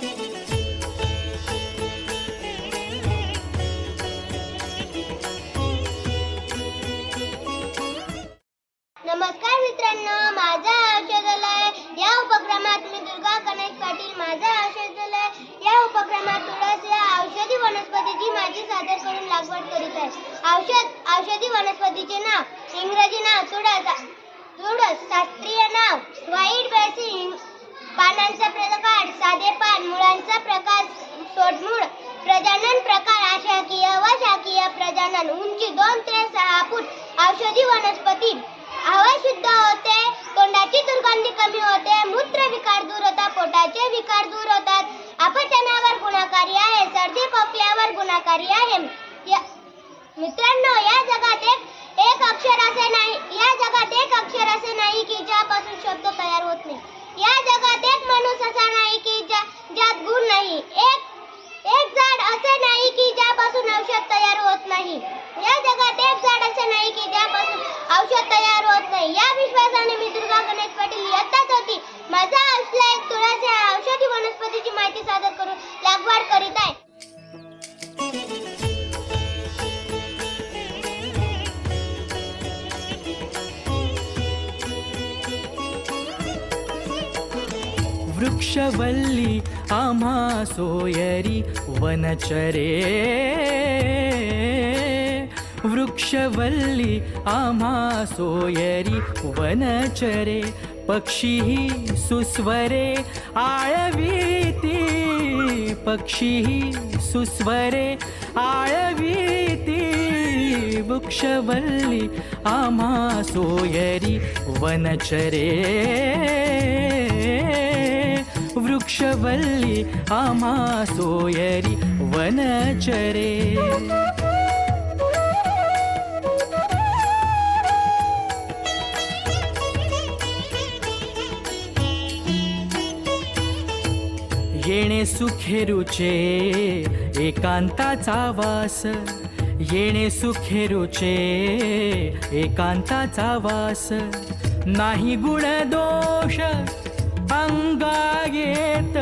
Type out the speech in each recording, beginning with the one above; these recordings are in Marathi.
नमस्कार मित्रांनो माझा औषधालय या उपक्रमात मी दुर्गा कनक पाटील माझा औषधालय. या उपक्रमात तुळस या औषधी वनस्पतीची माझी सादर करून लागवड करीत आहे. औषध औषधी वनस्पतीचे नाव इंग्रजी नाव तुळस तुळस शास्त्रीय नाव व्हाईट बेसिंग पानांचा प्रकार साधे पान मुळांचा प्रकार सोडमूळ प्रजनन प्रकार आशाकीय व शाकीय प्रजनन उंची दोन ते सहा फूट औषधी वनस्पती हवा शुद्ध होते तोंडाची दुर्गंधी कमी होते मूत विकार दूर होतात पोटाचे विकार दूर होतात अपचनावर गुणकारी आहे सर्दी खोकल्यावर गुणकारी आहे या- मित्रांनो या जगात एक एक अक्षर असे नाही या जगात एक अक्षर असे नाही की ज्यापासून शब्द तयार होत नाही या जगात एक माणूस असा नाही की ज्या ज्यात गुण नाही एक एक झाड असे नाही की ज्यापासून औषध तयार होत नाही या जगात एक झाड असे नाही की ज्यापासून औषध तयार होत नाही या विश्वासाने मी दुर्गा गणेश पाटील इयत्ताच होती माझा असला एक तुळस या औषधी वनस्पतीची माहिती सादर करून लागवड करीत आहे. वृक्षवल्ली आम्हा सोयरी वनचरे. वृक्षवल्ली आम्हा सोयरी वनचरे. पक्षीही सुस्वरे आळवीती पक्षीही सुस्वरे आळवीती वृक्षवल्ली आम्हा सोयरी वनचरे. वृक्षवल्ली आम्हा सोयरी वनचरे. येणे सुखेरुचे एकांताचा वास. येणे सुखेरूचे एकांताचा वास. नाही गुण दोष अंगा येत.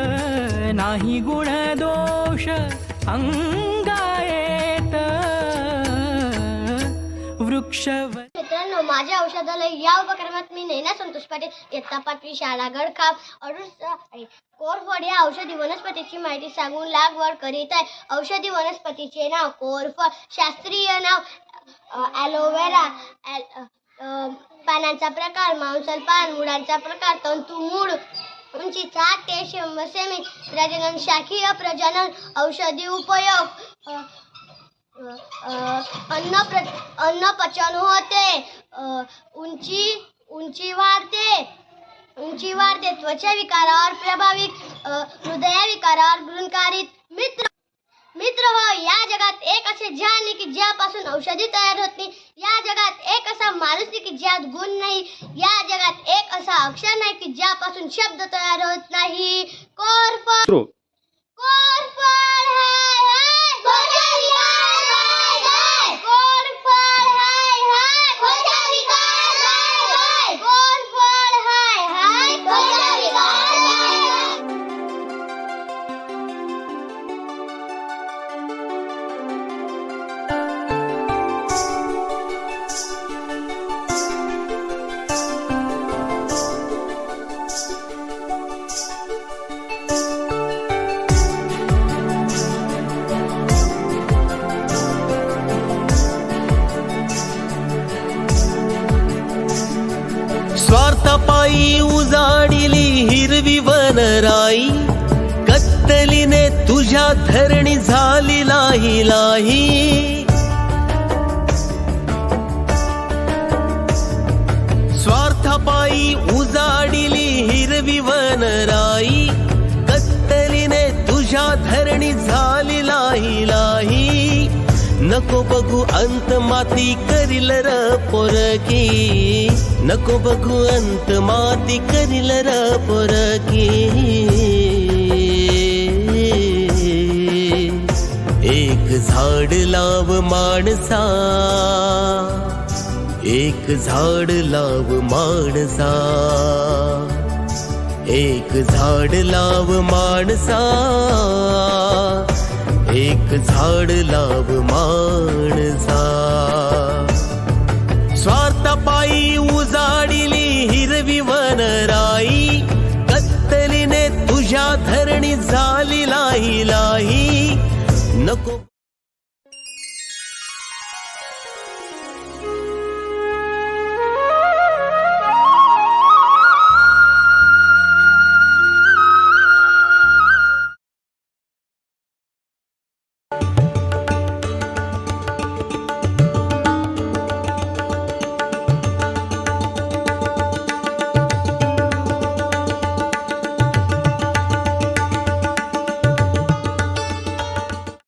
नाही गुण दोष अंगा येत. वृक्षव माझ्या औषधालय या उपक्रमात मी नैना संतोष पाटील इयत्ता पाचवी शाळा गडखाप अडूळ कोरफड या औषधी वनस्पतीची माहिती सांगून लागवड करीत आहे. औषधी वनस्पतीचे नाव कोरफड शास्त्रीय नाव ॲलोवेरा पानांचा प्रकार मांसल पान मुळांचा प्रकार तंतू मूळ उंची सात ते शंभर सेमी प्रजनन शाखीय प्रजनन औषधी उपयोग अन्न प्र अन्न पचन होते. उंची उंची वाढते. उंची वाढते. त्वचा विकारावर प्रभावित हृदय विकारावर गुणकारित. मित्र मित्र हो या जगात एक असे जहान आहे की ज्यापासून औषधी तयार होत नाही. या जगात एक असा माणूस नाही की ज्यात गुण नाही. या जगात एक असा अक्षर नाही की ज्यापासून शब्द तयार होत नाही. कोरफड कोरफड स्वार्थपायी उजाडिली हिरवी वनराई. कत्तलीने तुझ्या धरणी झाली लाही लाही. स्वार्थपायी नको बघू अंत माती करील र पोरकी नको बघू अंत माती करील र पोरकी एक झाड लाव माणसा. एक झाड लाव माणसा. एक झाड लाव माणसा. एक झाड लाव माणसा. स्वार्थपायी उजाडिली हिरवी वनराई कत्तलीने तुझ्या धरणी झाली लाही लाही. नको